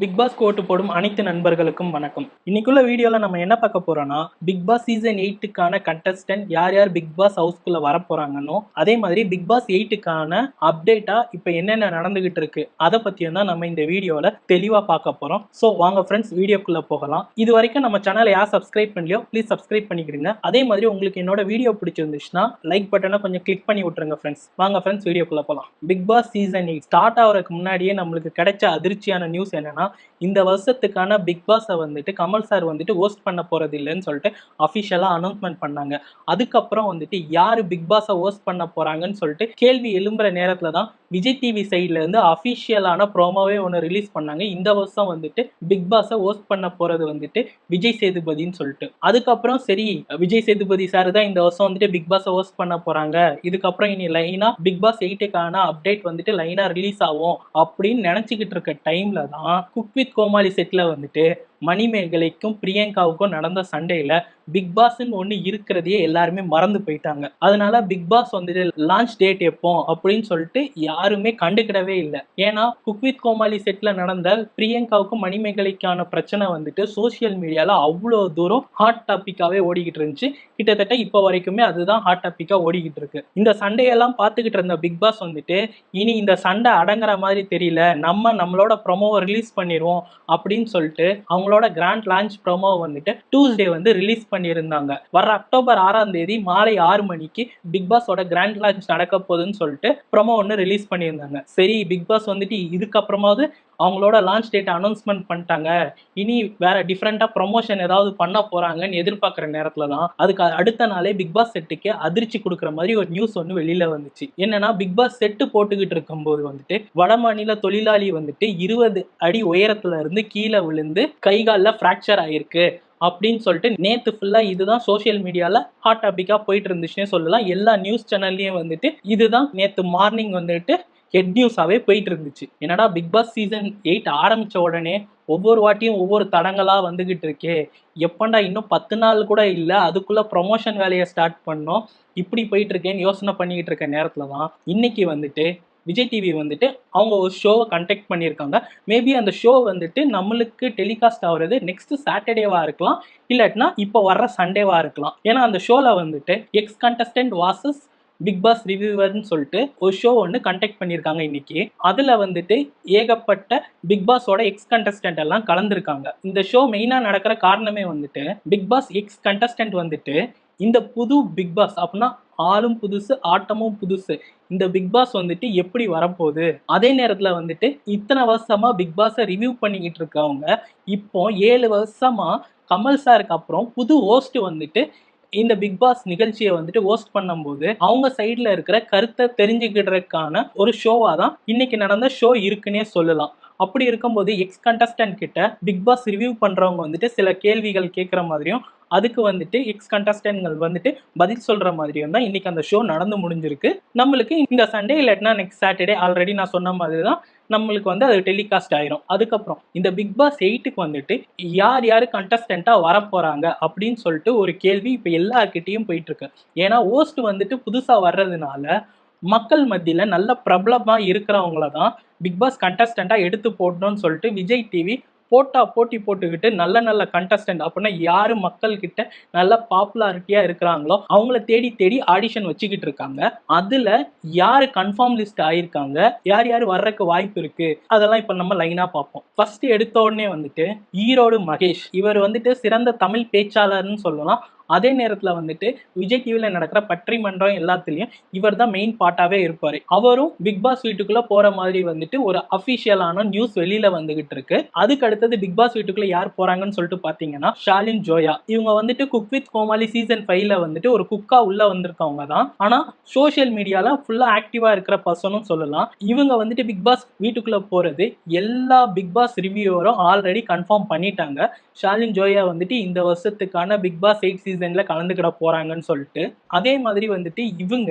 Big pass கோட்டு போடும் அனைத்து நண்பர்களுக்கும் வணக்கம். இன்னைக்குள்ள வீடியோல நம்ம என்ன பார்க்க போறோம்னா பிக் பாஸ் சீசன் எயிட்டுக்கான கண்டஸ்டன்ட் யார் யார் பிக் பாஸ் ஹவுஸ்க்குள்ள வர போறாங்கன்னு அதே மாதிரி பிக் பாஸ் எயிட்டுக்கான அப்டேட்டா இப்ப என்னென்ன நடந்துகிட்டு இருக்கு அதை பத்தியும் தான் நம்ம இந்த வீடியோல தெளிவா பார்க்க போறோம். ஸோ வாங்க ஃப்ரெண்ட்ஸ் வீடியோக்குள்ள போகலாம். இது வரைக்கும் நம்ம சேனலை யார் சப்ஸ்கிரைப் பண்ணலையோ ப்ளீஸ் சப்ஸ்கிரைப் பண்ணிக்கிடுங்க. அதே மாதிரி உங்களுக்கு என்னோட வீடியோ பிடிச்சிருந்துச்சுன்னா லைக் பட்டனை கொஞ்சம் கிளிக் பண்ணி விட்டுருங்க ஃப்ரெண்ட்ஸ் வாங்க ஃப்ரெண்ட்ஸ் வீடியோக்குள்ள போகலாம் Big Boss season eight start ஆகிறதுக்கு முன்னாடியே நம்மளுக்கு கிடைச்ச அதிர்ச்சியான நியூஸ் என்னன்னா இந்த வருஷத்துக்கான பிக் பாஸை வந்துட்டு கமல் சார் வந்துட்டு ஹோஸ்ட் பண்ண போறது இல்லைன்னு சொல்லிட்டு அஃபிஷியலாக அனௌன்ஸ்மெண்ட் பண்ணாங்க. அதுக்கப்புறம் வந்துட்டு யாரு பிக் பாஸை ஹோஸ்ட் பண்ண போறாங்கன்னு சொல்லிட்டு கேள்வி எழும்புற நேரத்துல தான் விஜய் டிவி சைட்ல இருந்து அஃபிஷியலான ப்ரோமோவே ஒன்று ரிலீஸ் பண்ணாங்க. இந்த வருஷம் வந்துட்டு பிக் பாஸை ஹோஸ்ட் பண்ண போறது வந்துட்டு விஜய் சேதுபதின்னு சொல்லிட்டு. அதுக்கப்புறம் சரி விஜய் சேதுபதி சார் தான் இந்த வருஷம் வந்துட்டு பிக் பாஸை ஹோஸ்ட் பண்ண போறாங்க. இதுக்கப்புறம் இனி லைனா பிக் பாஸ் எயிட்டுக்கான அப்டேட் வந்துட்டு லைனா ரிலீஸ் ஆகும் அப்படின்னு நினைச்சுக்கிட்டு இருக்க டைம்ல தான் குக் வித் கோமாளி செட்டில் வந்துட்டு மணிமேகலைக்கும் பிரியங்காவுக்கும் நடந்த சண்டையில பிக் பாஸ்ன்னு ஒன்று இருக்கிறதையே எல்லாருமே மறந்து போயிட்டாங்க. அதனால பிக் பாஸ் வந்துட்டு லான்ச் டேட் எப்போ? அப்படின்னு சொல்லிட்டு யாருமே கண்டுக்கிடவே இல்லை. ஏன்னா குக் வித் கோமாளி செட்ல நடந்த பிரியங்காவுக்கும் மணிமேகலைக்கான பிரச்சனை வந்துட்டு சோசியல் மீடியால அவ்வளோ தூரம் ஹாட் டாபிக்காவே ஓடிக்கிட்டு இருந்துச்சு. கிட்டத்தட்ட இப்போ வரைக்குமே அதுதான் ஹாட் டாபிக்கா ஓடிக்கிட்டு இருக்கு. இந்த சண்டையெல்லாம் பார்த்துக்கிட்டு இருந்த பிக் பாஸ் வந்துட்டு இனி இந்த சண்டை அடங்குற மாதிரி தெரியல. நம்ம நம்மளோட ப்ரொமோவை ரிலீஸ் பண்ணிடுவோம். அப்படின்னு சொல்லிட்டு அவங்க அவங்களோட கிராண்ட் லான்ச் ப்ரோமோ வந்துட்டு டியூஸ்டே வந்து ரிலீஸ் பண்ணியிருந்தாங்க. வர அக்டோபர் ஆறாம் தேதி மாலை ஆறு மணிக்கு பிக் பாஸோட கிராண்ட் லான்ச் நடக்க போகுதுன்னு சொல்லிட்டு ப்ரோமோ ஒன்று ரிலீஸ் பண்ணியிருந்தாங்க. சரி பிக் பாஸ் வந்துட்டு இதுக்கப்புறமாவது அவங்களோட லான்ச் டேட் அனௌன்ஸ்மெண்ட் பண்ணிட்டாங்க. இனி வேற டிஃப்ரெண்டா ப்ரொமோஷன் ஏதாவது பண்ண போறாங்கன்னு எதிர்பார்க்குற நேரத்துல தான் அதுக்கு அடுத்த நாளே பிக் பாஸ் செட்டுக்கு அதிர்ச்சி கொடுக்குற மாதிரி ஒரு நியூஸ் ஒன்று வெளியில வந்துச்சு. என்னன்னா பிக் பாஸ் செட்டு போட்டுக்கிட்டு இருக்கும்போது வந்துட்டு வட மாநில தொழிலாளி வந்துட்டு இருபது அடி உயரத்துல இருந்து கீழே விழுந்து கை காலில் ஃப்ராக்சர் ஆயிருக்கு அப்படின்னு சொல்லிட்டு நேத்து ஃபுல்லா இதுதான் சோஷியல் மீடியால ஹாட் டாபிக்கா போயிட்டு இருந்துச்சுன்னே சொல்லலாம். எல்லா நியூஸ் சேனல்லையும் வந்துட்டு இதுதான் நேத்து மார்னிங் வந்துட்டு ஹெட் நியூஸாகவே போயிட்டு இருந்துச்சு என்னடா பிக் பாஸ் சீசன் எயிட் ஆரம்பித்த உடனே ஒவ்வொரு வாட்டியும் ஒவ்வொரு தடங்களாக வந்துகிட்டு இருக்கே. எப்பண்டா இன்னும் பத்து நாள் கூட இல்லை அதுக்குள்ளே ப்ரொமோஷன் வேலையை ஸ்டார்ட் பண்ணோம். இப்படி போயிட்டு இருக்கேன்னு யோசனை பண்ணிக்கிட்டு இருக்க நேரத்தில் தான் இன்னைக்கு வந்துட்டு விஜய் டிவி வந்துட்டு அவங்க ஒரு ஷோவை கண்டக்ட் பண்ணியிருக்காங்க. மேபி அந்த ஷோ வந்துட்டு நம்மளுக்கு டெலிகாஸ்ட் ஆகுறது நெக்ஸ்ட் சாட்டர்டேவாக இருக்கலாம். இல்லாட்டினா இப்போ வர்ற சண்டேவாக இருக்கலாம். ஏன்னா அந்த ஷோவில் வந்துட்டு ex contestant versus Big Boss ரிவ்யூவர்னு சொல்லிட்டு ஒரு ஷோ ஒன்று கண்டக்ட் பண்ணியிருக்காங்க இன்னைக்கு. அதில் வந்துட்டு ஏகப்பட்ட பிக் பாஸோட எக்ஸ் கண்டஸ்டன்ட் எல்லாம் கலந்துருக்காங்க. இந்த ஷோ மெயினாக நடக்கிற காரணமே வந்துட்டு பிக் பாஸ் எக்ஸ் கண்டஸ்டன்ட் வந்துட்டு இந்த புது பிக் பாஸ் அப்படின்னா ஆளும் புதுசு ஆட்டமும் புதுசு. இந்த பிக் பாஸ் வந்துட்டு எப்படி வரப்போகுது? அதே நேரத்தில் வந்துட்டு இத்தனை வருஷமாக பிக் பாஸை ரிவ்யூ பண்ணிக்கிட்டு இருக்கவங்க இப்போ ஏழு வருஷமாக கமல் சாருக்கு அப்புறம் புது ஹோஸ்ட் வந்துட்டு இந்த பிக் பாஸ் நிகழ்ச்சியை வந்துட்டு ஹோஸ்ட் பண்ணும்போது அவங்க சைடில் இருக்கிற கருத்தை தெரிஞ்சுக்கிறதுக்கான ஒரு ஷோவாக தான் இன்னைக்கு நடந்த ஷோ இருக்குன்னே சொல்லலாம். அப்படி இருக்கும்போது எக்ஸ் கண்டஸ்டன்ட் கிட்ட பிக் பாஸ் ரிவ்யூ பண்றவங்க வந்துட்டு சில கேள்விகள் கேட்குற மாதிரியும் அதுக்கு வந்துட்டு எக்ஸ் கண்டஸ்டன்ட்கள் வந்துட்டு பதில் சொல்ற மாதிரியும் தான் இன்னைக்கு அந்த ஷோ நடந்து முடிஞ்சிருக்கு. நம்மளுக்கு இந்த சண்டே இல்லாட்டினா நெக்ஸ்ட் சாட்டர்டே ஆல்ரெடி நான் சொன்ன மாதிரி தான் நம்மளுக்கு வந்து அது டெலிகாஸ்ட் ஆயிரும். அதுக்கப்புறம் இந்த பிக் பாஸ் எயிட்டுக்கு வந்துட்டு யார் யார் கண்டஸ்டண்டா வரப்போறாங்க அப்படின்னு சொல்லிட்டு ஒரு கேள்வி இப்போ எல்லார்கிட்டையும் போயிட்டு இருக்கு. ஏன்னா ஹோஸ்ட் வந்துட்டு புதுசா வர்றதுனால மக்கள் மத்தியில் நல்ல பிரபலமாக இருக்கிறவங்கள தான் பிக் பாஸ் எடுத்து போடணும்னு சொல்லிட்டு விஜய் டிவி போட்டா போட்டி போட்டுக்கிட்டு நல்ல நல்ல கண்டஸ்டன்ட் அப்படின்னா யார் மக்கள்கிட்ட நல்ல பாப்புலாரிட்டியாக இருக்கிறாங்களோ அவங்கள தேடி தேடி ஆடிஷன் வச்சுக்கிட்டு இருக்காங்க. அதில் யார் கன்ஃபார்ம் லிஸ்ட் ஆயிருக்காங்க? யார் யார் வர்றதுக்கு வாய்ப்பு இருக்கு? அதெல்லாம் இப்போ நம்ம லைனாக பார்ப்போம். ஃபர்ஸ்ட் எடுத்த உடனே வந்துட்டு ஈரோடு மகேஷ். இவர் வந்துட்டு சிறந்த தமிழ் பேச்சாளர்னு சொல்லலாம். அதே நேரத்தில் வந்துட்டு விஜய் டிவியில் நடக்கிற பற்றிமன்றம் எல்லாத்துலேயும் இவர் தான் மெயின் பார்ட்டாகவே இருப்பார். அவரும் பிக் பாஸ் வீட்டுக்குள்ளே போகிற மாதிரி வந்துட்டு ஒரு அஃபிஷியலான நியூஸ் வெளியில் வந்துகிட்டு இருக்கு. அதுக்கு அடுத்தது பிக் பாஸ் வீட்டுக்குள்ளே யார் போகிறாங்கன்னு சொல்லிட்டு பார்த்தீங்கன்னா ஷாலின் ஜோயா இவங்க வந்துட்டு குக் வித் கோமாளி சீசன் ஃபைவ்ல வந்துட்டு ஒரு குக்கா உள்ள வந்திருக்கவங்க தான். ஆனால் சோஷியல் மீடியாவில் ஃபுல்லாக ஆக்டிவாக இருக்கிற பர்சனும் சொல்லலாம். இவங்க வந்துட்டு பிக் பாஸ் வீட்டுக்குள்ளே போகிறது எல்லா பிக் பாஸ் ரிவ்யூவரும் ஆல்ரெடி கன்ஃபார்ம் பண்ணிட்டாங்க. ஷாலின் ஜோயா வந்துட்டு இந்த வருஷத்துக்கான பிக் பாஸ் எயிட் சீசன்ல கலந்துக்கிட போறாங்கன்னு சொல்லிட்டு அதே மாதிரி வந்துட்டு இவங்க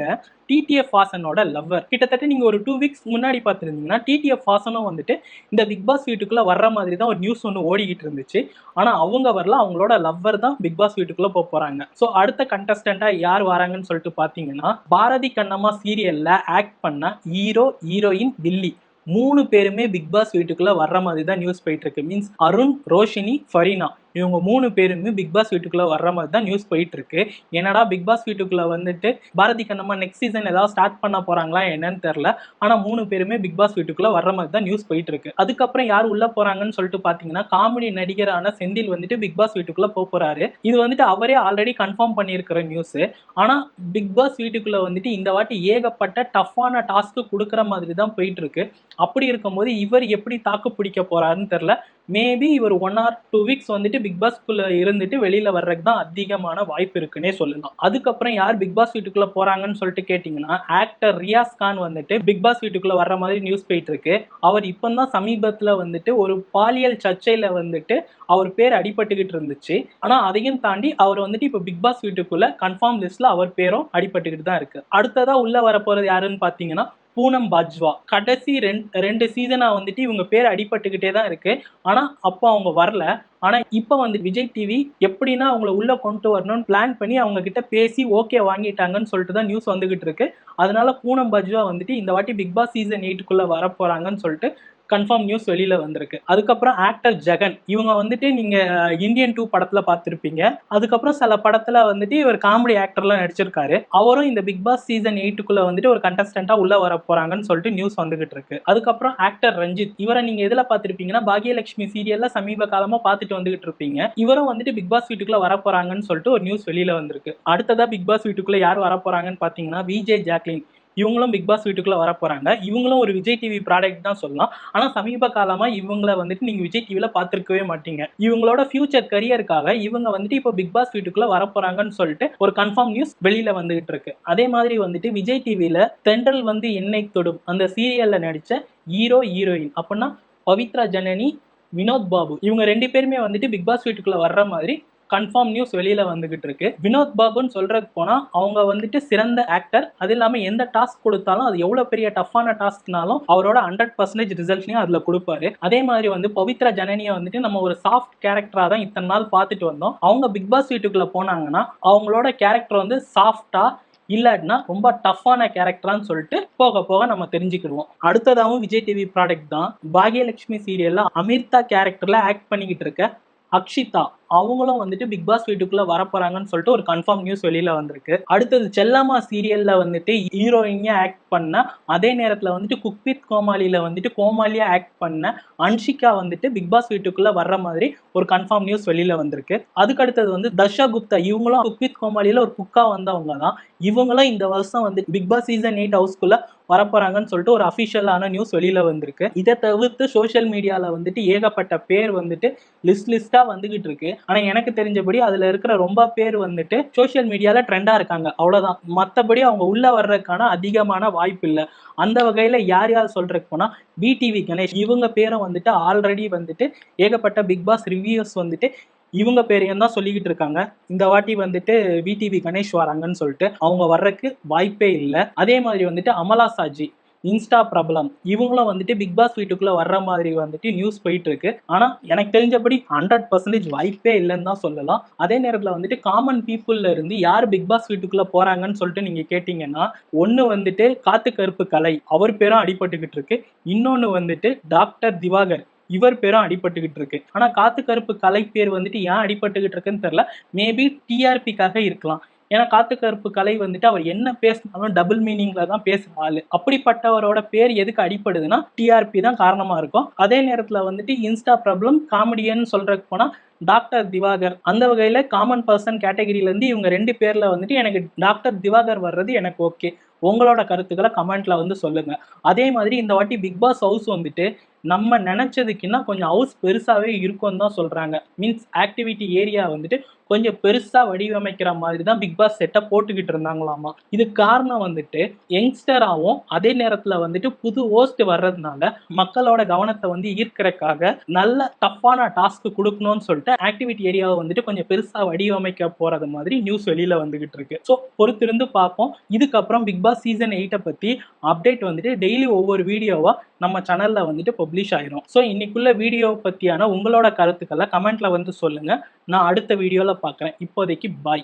டிடிஎஃப் ஹாசனோட லவ்வர் கிட்டத்தட்ட நீங்க ஒரு டூ வீக்ஸ் முன்னாடி பார்த்துருந்தீங்கன்னா டிடிஎஃப் ஹாசனும் வந்துட்டு இந்த பிக் பாஸ் வீட்டுக்குள்ள வர்ற மாதிரி தான் ஒரு நியூஸ் ஒன்று ஓடிக்கிட்டு இருந்துச்சு. ஆனா அவங்க வரல அவங்களோட லவ்வர் தான் பிக் பாஸ் வீட்டுக்குள்ள போக போறாங்க. ஸோ அடுத்த கண்டஸ்டண்டா யார் வராங்கன்னு சொல்லிட்டு பாத்தீங்கன்னா பாரதி கண்ணம்மா சீரியல்ல ஆக்ட் பண்ண ஹீரோ ஹீரோயின் வில்லி. மூணு பேருமே பிக் பாஸ் வீட்டுக்குள்ள வர்ற மாதிரி தான் நியூஸ் போயிட்டு இருக்கு. மீன்ஸ் அருண் ரோஷினி ஃபரீனா. இவங்க மூணு பேருமே பிக் பாஸ் வீட்டுக்குள்ள வர்ற மாதிரி தான் நியூஸ் போயிட்டு இருக்கு என்னடா பிக் பாஸ் வீட்டுக்குள்ள வந்துட்டு பாரதி கண்ணம்மா நெக்ஸ்ட் சீசன் ஏதாவது ஸ்டார்ட் பண்ண போறாங்களா என்னன்னு தெரியல. ஆனா மூணு பேருமே பிக் பாஸ் வீட்டுக்குள்ள வர்ற மாதிரி தான் நியூஸ் போயிட்டு இருக்கு அதுக்கப்புறம் யார் உள்ள போறாங்கன்னு சொல்லிட்டு பாத்தீங்கன்னா காமெடி நடிகரான செந்தில் வந்துட்டு பிக் பாஸ் வீட்டுக்குள்ள போக போறாரு. இது வந்துட்டு அவரே ஆல்ரெடி கன்ஃபார்ம் பண்ணியிருக்கிற நியூஸ் ஆனா பிக் பாஸ் வீட்டுக்குள்ள வந்துட்டு இந்த வாட்டி ஏகப்பட்ட டஃப்பான டாஸ்க் கொடுக்குற மாதிரி தான் போயிட்டு இருக்கு அப்படி இருக்கும்போது இவர் எப்படி தாக்கு பிடிக்க போறாருன்னு தெரியல. மேபி இவர் ஒன் ஆர் டூ வீக்ஸ் வந்துட்டு பிக் பாஸ்க்குள்ளே இருந்துட்டு வெளியில் வர்றதுக்கு தான் அதிகமான வாய்ப்பு இருக்குன்னே சொல்லலாம். அதுக்கப்புறம் யார் பிக் பாஸ் வீட்டுக்குள்ளே போகிறாங்கன்னு சொல்லிட்டு கேட்டிங்கன்னா ஆக்டர் ரியாஸ் கான் வந்துட்டு பிக் பாஸ் வீட்டுக்குள்ளே வர்ற மாதிரி நியூஸ் போயிட்டு இருக்கு. அவர் இப்பதான் சமீபத்தில் வந்துட்டு ஒரு பாலியல் சர்ச்சையில் வந்துட்டு அவர் பேர் அடிபட்டுக்கிட்டு இருந்துச்சு. ஆனால் அதையும் தாண்டி அவர் வந்துட்டு இப்போ பிக் பாஸ் வீட்டுக்குள்ளே கன்ஃபார்ம் லிஸ்ட்டில் அவர் பேரும் அடிபட்டுக்கிட்டு தான் இருக்கு. அடுத்ததாக உள்ளே வரப்போகிறது யாருன்னு பார்த்தீங்கன்னா பூனம் பாஜ்வா. கடைசி ரெண்டு ரெண்டு சீசனாக வந்துட்டு இவங்க பேர் அடிபட்டுக்கிட்டே தான் இருக்கு. ஆனால் அப்போ அவங்க வரல. ஆனால் இப்போ வந்து விஜய் டிவி எப்படின்னா அவங்கள உள்ளே கொண்டு வரணும்னு பிளான் பண்ணி அவங்க கிட்ட பேசி ஓகே வாங்கிட்டாங்கன்னு சொல்லிட்டு தான் நியூஸ் வந்துகிட்டு இருக்கு. அதனால பூனம் பாஜ்வா வந்துட்டு இந்த வாட்டி பிக் பாஸ் சீசன் எயிட்டுக்குள்ளே வர போகிறாங்கன்னு சொல்லிட்டு கன்ஃபார்ம் நியூஸ் வெளியில வந்திருக்கு. அதுக்கப்புறம் ஆக்டர் ஜெகன். இவங்க வந்துட்டு நீங்க இந்தியன் டூ படத்துல பார்த்துருப்பீங்க. அதுக்கப்புறம் சில படத்துல வந்துட்டு இவர் காமெடி ஆக்டர்லாம் நடிச்சிருக்காரு. அவரும் இந்த பிக் பாஸ் சீசன் எயிட்டுக்குள்ள வந்துட்டு ஒரு கண்டஸ்டண்டா உள்ள வர போறாங்கன்னு சொல்லிட்டு நியூஸ் வந்துகிட்டு இருக்கு. அதுக்கப்புறம் ஆக்டர் ரஞ்சித். இவரை நீங்க எதுல பார்த்துருப்பீங்கன்னா பாகியலட்சுமி சீரியல்ல சமீப காலமா பார்த்துட்டு வந்துகிட்டு இருப்பீங்க. இவரும் வந்துட்டு பிக் பாஸ் வீட்டுக்குள்ள வர போறாங்கன்னு சொல்லிட்டு ஒரு நியூஸ் வெளியில வந்திருக்கு. அடுத்ததா பிக் பாஸ் வீட்டுக்குள்ள யார் வர போறாங்கன்னு பாத்தீங்கன்னா விஜே ஜாக்லின். இவங்களும் பிக் பாஸ் வீட்டுக்குள்ளே வர போகிறாங்க இவங்களும் ஒரு விஜய் டிவி ப்ராடக்ட் தான் சொல்லலாம். ஆனால் சமீப காலமாக இவங்கள வந்துட்டு நீங்கள் விஜய் டிவியில் பார்த்துருக்கவே மாட்டீங்க. இவங்களோட ஃபியூச்சர் கரியருக்காக இவங்க வந்துட்டு இப்போ பிக் பாஸ் வீட்டுக்குள்ளே வர போகிறாங்கன்னு சொல்லிட்டு ஒரு கன்ஃபார்ம் நியூஸ் வெளியில் வந்துகிட்டு இருக்கு. அதே மாதிரி வந்துட்டு விஜய் டிவியில் தென்றல் வந்து என்னை தொடும். அந்த சீரியலில் நடித்த ஹீரோ ஹீரோயின் அப்படின்னா பவித்ரா ஜனனி வினோத் பாபு. இவங்க ரெண்டு பேருமே வந்துட்டு பிக் பாஸ் வீட்டுக்குள்ளே வர்ற மாதிரி கன்ஃபார்ம் நியூஸ் வெளியில வந்துகிட்டு இருக்கு. வினோத் பாபுன்னு சொல்றதுக்கு போனா அவங்க வந்துட்டு சிறந்த ஆக்டர் அது இல்லாம எந்த டாஸ்க் கொடுத்தாலும் அது எவ்வளவு பெரிய டஃப்பான டாஸ்க்னாலும் அவரோட ஹண்ட்ரட் பர்சன்டேஜ் ரிசல்ட்ஸையும் அதுல கொடுப்பாரு. அதே மாதிரி வந்து பவித்ரா ஜனனியை வந்துட்டு நம்ம ஒரு சாஃப்ட் கேரக்டரா தான் இத்தனை நாள் பார்த்துட்டு வந்தோம். அவங்க பிக் பாஸ் வீட்டுக்குள்ள போனாங்கன்னா அவங்களோட கேரக்டர் வந்து சாஃப்டா இல்லாட்டினா ரொம்ப டஃப்பான கேரக்டரான்னு சொல்லிட்டு போக போக நம்ம தெரிஞ்சுக்கிடுவோம். அடுத்ததாகவும் விஜய் டிவி ப்ராடக்ட் தான். பாகியலட்சுமி சீரியல்ல அமிர்தா கேரக்டர்ல ஆக்ட் பண்ணிக்கிட்டு இருக்க அக்ஷிதா. அவங்களும் வந்துட்டு பிக் பாஸ் வீட்டுக்குள்ள வரப்போறாங்கன்னு சொல்லிட்டு ஒரு கன்ஃபார்ம் நியூஸ் வெளியில வந்திருக்கு. அடுத்தது செல்லம்மா சீரியல்ல வந்துட்டு ஹீரோயினா ஆக்ட் பண்ண அதே நேரத்துல வந்துட்டு குக்வித் கோமாளியில வந்துட்டு கோமாளியா ஆக்ட் பண்ண அன்ஷிகா வந்துட்டு பிக் பாஸ் வீட்டுக்குள்ள வர்ற மாதிரி ஒரு கன்ஃபார்ம் நியூஸ் வெளியில வந்திருக்கு. அதுக்கு அடுத்தது வந்து தர்ஷா குப்தா இவங்களும் குக்வித் கோமாளியில ஒரு குக்கா வந்தவங்க தான். இவங்களும் இந்த வருஷம் வந்து பிக் பாஸ் சீசன் எயிட் ஹவுஸ்க்குள்ள வரப்போறாங்கன்னு சொல்லிட்டு ஒரு அஃபிஷியலான நியூஸ் வெளியில வந்திருக்கு. இதை தவிர்த்து சோஷியல் மீடியால வந்துட்டு ஏகப்பட்ட பேர் வந்துட்டு லிஸ்ட் லிஸ்டா வந்துகிட்டு இருக்கு. ஆனா எனக்கு தெரிஞ்சபடி அதுல இருக்கிற ரொம்ப பேர் வந்துட்டு சோஷியல் மீடியால ட்ரெண்டா இருக்காங்க. அவ்வளவுதான். மத்தபடி அவங்க உள்ள வர்றதுக்கான அதிகமான வாய்ப்பு இல்லை. அந்த வகையில யார் யார் சொல்றதுக்கு போனா பிடிவி கணேஷ் இவங்க பேரும் வந்துட்டு ஆல்ரெடி வந்துட்டு ஏகப்பட்ட பிக் பாஸ் ரிவ்யூஸ் வந்துட்டு இவங்க பேரையும் தான் சொல்லிக்கிட்டு இருக்காங்க. இந்த வாட்டி வந்துட்டு விடிவி கணேஷ் வராங்கன்னு சொல்லிட்டு அவங்க வர்றதுக்கு வாய்ப்பே இல்லை. அதே மாதிரி வந்துட்டு அமலா சாஜி இன்ஸ்டா பிரபலம். இவங்களும் வந்துட்டு பிக் பாஸ் வீட்டுக்குள்ள வர்ற மாதிரி வந்துட்டு நியூஸ் போயிட்டு இருக்கு ஆனா எனக்கு தெரிஞ்சபடி ஹண்ட்ரட் பர்சன்டேஜ் வாய்ப்பே இல்லைன்னு தான் சொல்லலாம். அதே நேரத்துல வந்துட்டு காமன் பீப்புள்ல இருந்து யார் பிக் பாஸ் வீட்டுக்குள்ள போறாங்கன்னு சொல்லிட்டு நீங்க கேட்டீங்கன்னா ஒன்னு வந்துட்டு காத்து கருப்பு கலை அவர் பேரும் அடிபட்டுக்கிட்டு இருக்கு. இன்னொன்னு வந்துட்டு டாக்டர் திவாகர் இவர் பேரும் அடிபட்டுக்கிட்டு இருக்கு. ஆனா காத்து கருப்பு கலை பேர் வந்துட்டு ஏன் அடிபட்டுக்கிட்டு இருக்குன்னு தெரியல. மேபி டிஆர்பிக்காக இருக்கலாம். ஏன்னா காத்து கருப்பு கலை வந்துட்டு அவர் என்ன பேசினாலும் டபுள் மீனிங்ல தான் பேசுற ஆளு. அப்படிப்பட்டவரோட பேர் எதுக்கு அடிப்படுதுன்னா டிஆர்பி தான் காரணமா இருக்கும். அதே நேரத்துல வந்துட்டு இன்ஸ்டா ப்ராப்ளம் காமெடியன் சொல்றதுக்கு போனா டாக்டர் திவாகர். அந்த வகையில காமன் பர்சன் கேட்டகரியில இருந்து இவங்க ரெண்டு பேர்ல வந்துட்டு எனக்கு டாக்டர் திவாகர் வர்றது எனக்கு ஓகே உங்களோட கருத்துக்களை கமெண்ட்ல வந்து சொல்லுங்க. அதே மாதிரி இந்த வாட்டி பிக் பாஸ் ஹவுஸ் வந்துட்டு நம்ம நினைச்சதுக்குன்னா கொஞ்சம் ஹவுஸ் பெருசாவே இருக்கும்னு தான் சொல்றாங்க. மீன்ஸ் ஆக்டிவிட்டி ஏரியா வந்துட்டு கொஞ்சம் பெருசா வடிவமைக்கிற மாதிரி தான் பிக் பாஸ் செட்டை போட்டுக்கிட்டு இருந்தாங்களாமா. இது காரணம் வந்துட்டு யங்ஸ்டராகவும் அதே நேரத்துல வந்துட்டு புது ஹோஸ்ட் வர்றதுனால மக்களோட கவனத்தை வந்து ஈர்க்கிறதுக்காக நல்ல டஃப்பான டாஸ்க் கொடுக்கணும்னு சொல்லிட்டு ஆக்டிவிட்டி ஏரியாவை வந்துட்டு கொஞ்சம் பெருசா வடிவமைக்க போறது மாதிரி நியூஸ் வெளியில வந்துகிட்டு இருக்கு. ஸோ பொறுத்திருந்து பார்ப்போம். இதுக்கப்புறம் பிக் பாஸ் சீசன் எயிட்டை பத்தி அப்டேட் வந்துட்டு டெய்லி ஒவ்வொரு வீடியோவா நம்ம சேனல்ல வந்துட்டு பப்ளிஷ் ஆயிரும். ஸோ இன்னைக்குள்ள வீடியோ பத்தியான உங்களோட கருத்துக்களை கமெண்ட்ல வந்து சொல்லுங்க. நான் அடுத்த வீடியோல பார்க்குறேன். இப்போதைக்கு பாய்